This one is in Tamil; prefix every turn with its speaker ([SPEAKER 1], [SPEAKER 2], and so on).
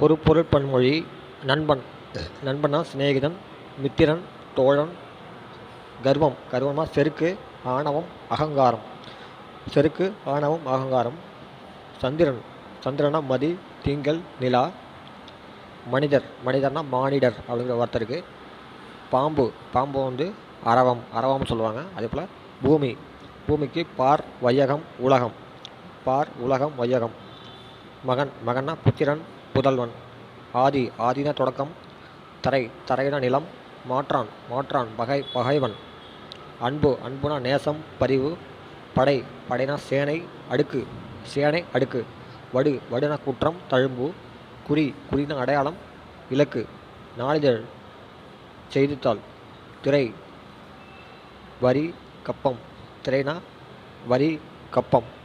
[SPEAKER 1] ஒரு பொருட்பன்மொழி நண்பன் நண்பன்னா சிநேகிதன் மித்திரன் தோழன் கர்வம். கர்வம்னா செருக்கு ஆணவம் அகங்காரம். செருக்கு ஆணவம் அகங்காரம். சந்திரன். சந்திரனா மதி திங்கள் நிலா. மனிதர். மனிதர்னா மானிடர் அப்படிங்கிற வார்த்தை இருக்குது பாம்பு. பாம்பு வந்து அரவம். அரவம்னு சொல்லுவாங்க. அதே போல் பூமி. பூமிக்கு பார் வையகம் உலகம். பார் உலகம் வையகம். மகன். மகன்னா புத்திரன். புதல்வன். ஆதி ஆதினா தொடக்கம். தரை தரையின நிலம். மாற்றான் மாற்றான் பகை பகைவன். அன்பு அன்புனா நேசம் பரிவு. படை படைனா சேனை அடுக்கு. சேனை அடுக்கு. வடு வடுனா குற்றம் தழும்பு. குறி குறின அடையாளம். இலக்கு நாளிதழ் செய்தித்தாள். திரை வரி கப்பம். திரைனா வரி கப்பம்.